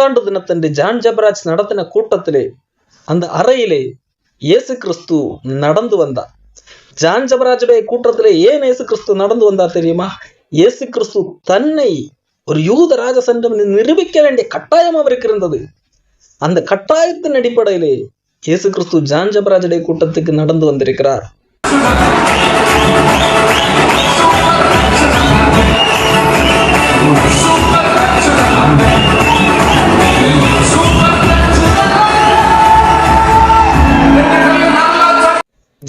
புத்தாண்டு தினத்தன்று ஜான் ஜபராஜ் நடத்தின கூட்டத்திலே அந்த அறையிலே இயேசு கிறிஸ்து நடந்து வந்தார். ஜான் ஜபராஜுடைய கூட்டத்திலே ஏன் இயேசு கிறிஸ்து நடந்து வந்தார் தெரியுமா? இயேசு கிறிஸ்து தன்னை ஒரு யூத ராஜசண்டம் நிரூபிக்க வேண்டிய கட்டாயம் அவருக்கு இருந்தது. அந்த கட்டாயத்தின் அடிப்படையிலே இயேசு கிறிஸ்து ஜான் ஜபராஜுடைய கூட்டத்துக்கு நடந்து வந்திருக்கிறார்.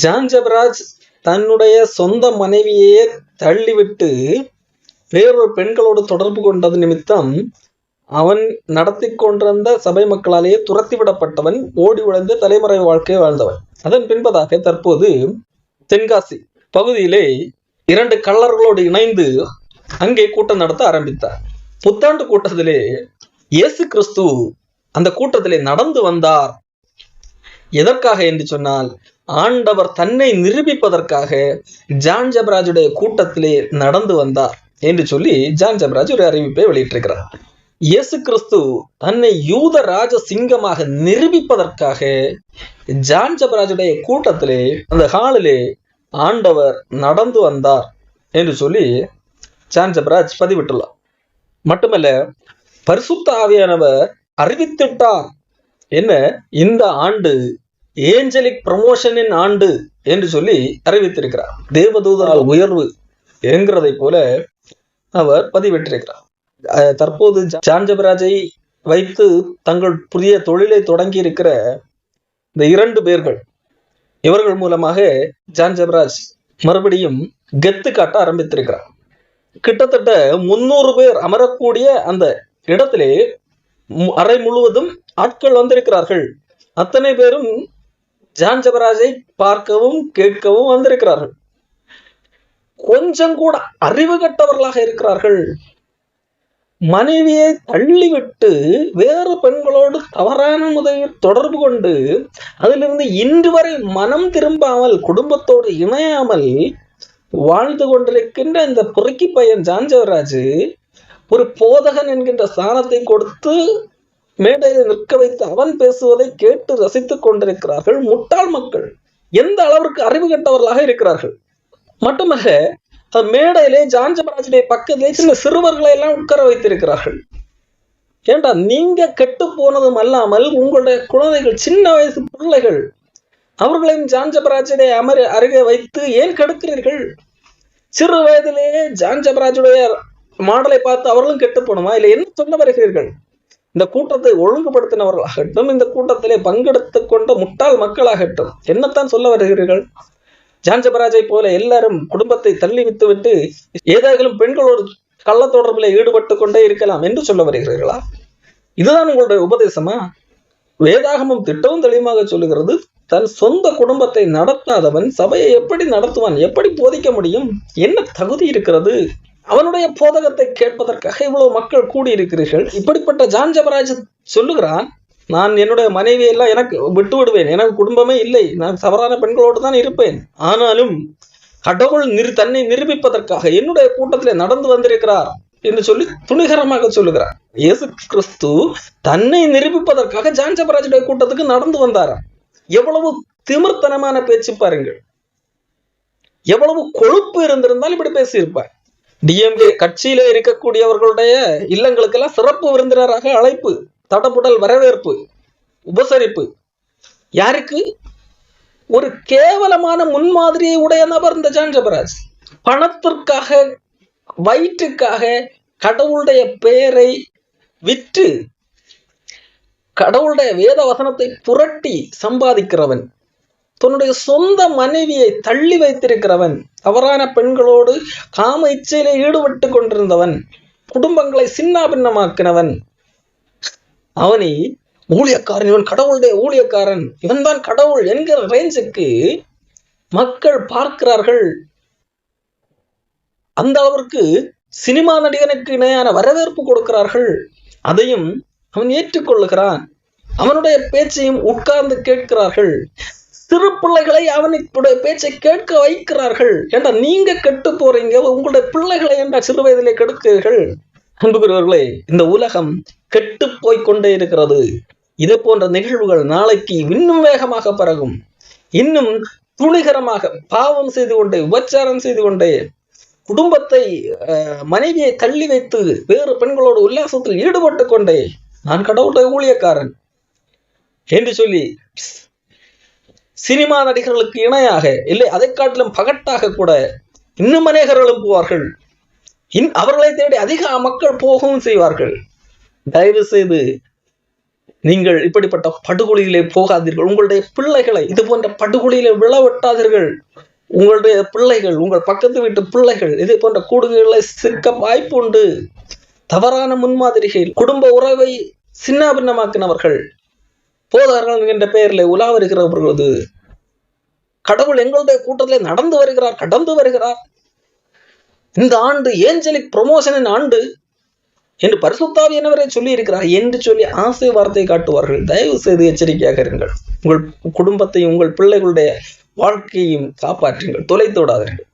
ஜான் ஜபராஜ் தன்னுடைய சொந்த மனைவியையே தள்ளிவிட்டு வேறொரு பெண்களோடு தொடர்பு கொண்டது நிமித்தம் அவன் நடத்தி கொண்டிருந்த சபை மக்களாலேயே துரத்திவிடப்பட்டவன் ஓடி உழைந்து தலைமுறை வாழ்க்கை வாழ்ந்தவன். அதன் பின்பதாக தற்போது தென்காசி பகுதியிலே இரண்டு கள்ளர்களோடு இணைந்து அங்கே கூட்டம் நடத்த ஆரம்பித்தார். புத்தாண்டு கூட்டத்திலே இயேசு கிறிஸ்து அந்த கூட்டத்திலே நடந்து வந்தார். எதற்காக என்று சொன்னால் ஆண்டவர் தன்னை நிரூபிப்பதற்காக ஜான் ஜபராஜுடைய கூட்டத்திலே நடந்து வந்தார் என்று சொல்லி ஜான் ஜபராஜ் ஒரு அறிவிப்பை வெளியிட்டிருக்கிறார். இயேசு கிறிஸ்து தன்னை யூத ராஜ சிங்கமாக நிரூபிப்பதற்காக ஜான் ஜபராஜுடைய கூட்டத்திலே அந்த ஹாலிலே ஆண்டவர் நடந்து வந்தார் என்று சொல்லி ஜான் ஜபராஜ் பதிவிட்டுள்ளார். மட்டுமல்ல பரிசுத்த ஆவியானவர் அறிவித்துட்டார் என்ன? இந்த ஆண்டு ஏஞ்சலிக் ப்ரமோஷனின் ஆண்டு என்று சொல்லி அறிவித்திருக்கிறார். தேவதூதரால் உயர்வு என்கிறதை போல அவர் பதிவிட்டிருக்கிறார். தற்போது ஜான்ஜபராஜை வைத்து தங்கள் புதிய தொழிலை தொடங்கி இருக்கிற இந்த இரண்டு பேர்கள் இவர்கள் மூலமாக ஜான் ஜபராஜ் மறுபடியும் கெத்து காட்ட ஆரம்பித்திருக்கிறார். கிட்டத்தட்ட முன்னூறு பேர் அமரக்கூடிய அந்த இடத்திலே அறை முழுவதும் ஆட்கள் வந்திருக்கிறார்கள். அத்தனை பேரும் ஜான் ஜபராஜை பார்க்கவும் கேட்கவும் வந்திருக்கிறார்கள். கொஞ்சம் கூட அறிவு கட்டவர்களாக இருக்கிறார்கள். மனைவியை தள்ளிவிட்டு வேறு பெண்களோடு தவறான உதவியில் தொடர்பு கொண்டு அதிலிருந்து இன்று வரை மனம் திரும்பாமல் குடும்பத்தோடு இணையாமல் வாழ்ந்து கொண்டிருக்கின்ற இந்த பொறுக்கி பையன் ஜான்ஜவராஜ் ஒரு போதகன் என்கின்ற ஸ்தானத்தை கொடுத்து மேடையில் நிற்க வைத்து அவன் பேசுவதை கேட்டு ரசித்துக் கொண்டிருக்கிறார்கள் முட்டாள் மக்கள். எந்த அளவிற்கு அறிவு கட்டவர்களாக இருக்கிறார்கள்? மட்டுமல்ல மேடையிலே ஜான்ஜபராஜுடைய பக்கத்திலே சில சிறுவர்களை எல்லாம் உட்கார வைத்திருக்கிறார்கள். ஏண்டா நீங்க கெட்டு போனதும் அல்லாமல் உங்களுடைய குழந்தைகள் சின்ன வயசு பிள்ளைகள் அவர்களையும் ஜான்ஜபராஜுடைய அமர் அருகே வைத்து ஏன் கெடுக்கிறீர்கள்? சிறு வயதிலேயே ஜான்ஜபராஜுடைய மாடலை பார்த்து அவர்களும் கெட்டு போனோமா? இல்லை என்ன சொல்ல வருகிறீர்கள்? இந்த கூட்டத்தை ஒழுங்குபடுத்தினவர்களாகட்டும் இந்த கூட்டத்திலே பங்கெடுத்துக் கொண்ட முட்டாள் மக்களாகட்டும் என்னத்தான் சொல்ல வருகிறீர்கள்? ஜான்ஜபராஜை போல எல்லாரும் குடும்பத்தை தள்ளி வித்துவிட்டு ஏதாகிலும் பெண்களோடு கள்ள தொடர்பில் ஈடுபட்டு கொண்டே இருக்கலாம் என்று சொல்ல வருகிறீர்களா? இதுதான் உங்களுடைய உபதேசமா? வேதாகமும் திட்டமும் தெளிவாக சொல்லுகிறது தன் சொந்த குடும்பத்தை நடத்தாதவன் சபையை எப்படி நடத்துவான் எப்படி போதிக்க முடியும்? என்ன தகுதி இருக்கிறது? அவனுடைய போதகத்தை கேட்பதற்காக இவ்வளவு மக்கள் கூடியிருக்கிறீர்கள். இப்படிப்பட்ட ஜான் ஜபராஜ் சொல்லுகிறான் நான் என்னுடைய மனைவியெல்லாம் எனக்கு விட்டு விடுவேன். எனக்கு குடும்பமே இல்லை. நான் தவறான பெண்களோடு தான் இருப்பேன். ஆனாலும் கடவுள் நிறு தன்னை நிரூபிப்பதற்காக என்னுடைய கூட்டத்திலே நடந்து வந்திருக்கிறார் என்று சொல்லி துணிகரமாக சொல்லுகிறார். இயேசு கிறிஸ்து தன்னை நிரூபிப்பதற்காக ஜான் ஜபராஜுடைய கூட்டத்துக்கு நடந்து வந்தாராம் எவ்வளவு திமிர்த்தனமான பேச்சு பாருங்கள். எவ்வளவு கொழுப்பு இருந்திருந்தால் இப்படி பேசியிருப்பார். டிஎம்கே கட்சியில இருக்கக்கூடியவர்களுடைய இல்லங்களுக்கெல்லாம் சிறப்பு விருந்தினராக அழைப்பு தடபுடல் வரவேற்பு உபசரிப்பு. யாருக்கு? ஒரு கேவலமான முன்மாதிரியை உடைய நபர் இந்த ஜான் ஜபராஜ். பணத்திற்காக வயிற்றுக்காக கடவுளுடைய பெயரை விற்று கடவுளுடைய வேத வசனத்தை புரட்டி சம்பாதிக்கிறவன். தன்னுடைய சொந்த மனைவியை தள்ளி வைத்திருக்கிறவன் தவறான பெண்களோடு காம இச்சையில ஈடுபட்டு கொண்டிருந்தவன் குடும்பங்களை சின்ன பின்னமாக்கினவன் அவனை ஊழியக்காரன் இவன் கடவுளுடைய ஊழியக்காரன் இவன்தான் கடவுள் என்கிற ரேஞ்சுக்கு மக்கள் பார்க்கிறார்கள். அந்த அளவிற்கு சினிமா நடிகனுக்கு இணையான வரவேற்பு கொடுக்கிறார்கள். அதையும் அவன் ஏற்றுக்கொள்ளுகிறான். அவனுடைய பேச்சையும் உட்கார்ந்து கேட்கிறார்கள். சிறு பிள்ளைகளை அவனுடைய பேச்சை கேட்க வைக்கிறார்கள். ஏண்டா நீங்க கெட்டு போறீங்க? உங்களுடைய பிள்ளைகளை ஏண்டா சிறு வயதிலே கெடுக்கிறீர்கள் அன்புக்குரியவர்களே இந்த உலகம் கெட்டு போய் கொண்டே இருக்கிறது. இதே போன்ற நிகழ்வுகள் நாளைக்கு இன்னும் வேகமாக பரகும் இன்னும் துணிகரமாக பாவம் செய்து கொண்டே உபச்சாரம் செய்து கொண்டே குடும்பத்தை அஹ், மனைவியை தள்ளி வைத்து வேறு பெண்களோடு உல்லாசத்தில் ஈடுபட்டு கொண்டே நான் கடவுளுடைய ஊழியக்காரன் என்று சொல்லி சினிமா நடிகர்களுக்கு இணையாக இல்லை அதை காட்டிலும் பகட்டாக கூட இன்னும் அநேகர்களும் போவார்கள். இன் அவர்களை தேடி அதிக மக்கள் போகவும் செய்வார்கள். தயவு செய்து நீங்கள் இப்படிப்பட்ட படுகொலியிலே போகாதீர்கள். உங்களுடைய பிள்ளைகளை இது போன்ற படுகொலியிலே விழவிட்டாதீர்கள். உங்களுடைய பிள்ளைகள் உங்கள் பக்கத்து வீட்டு பிள்ளைகள் இதே போன்ற கூடுகளை சிக்க வாய்ப்பு உண்டு தவறான முன்மாதிரிகள் குடும்ப உறவை சின்னாபின்னமாக்கினவர்கள் போதார்கள் என்கின்ற பெயரில் உலா வருகிறவர்களது கடவுள் எங்களுடைய கூட்டத்திலே நடந்து வருகிறார் கடந்து வருகிறார். இந்த ஆண்டு ஏஞ்சலிக் ப்ரொமோஷனின் ஆண்டு என்று பரிசுத்தாவி என்னவரை சொல்லி இருக்கிறார் என்று சொல்லி ஆசை வார்த்தை காட்டுவார்கள். தயவு செய்து எச்சரிக்கையாக இருங்கள். உங்கள் குடும்பத்தையும் உங்கள் பிள்ளைகளுடைய வாழ்க்கையையும் காப்பாற்றுங்கள். தொலைத்து விடாதீர்கள்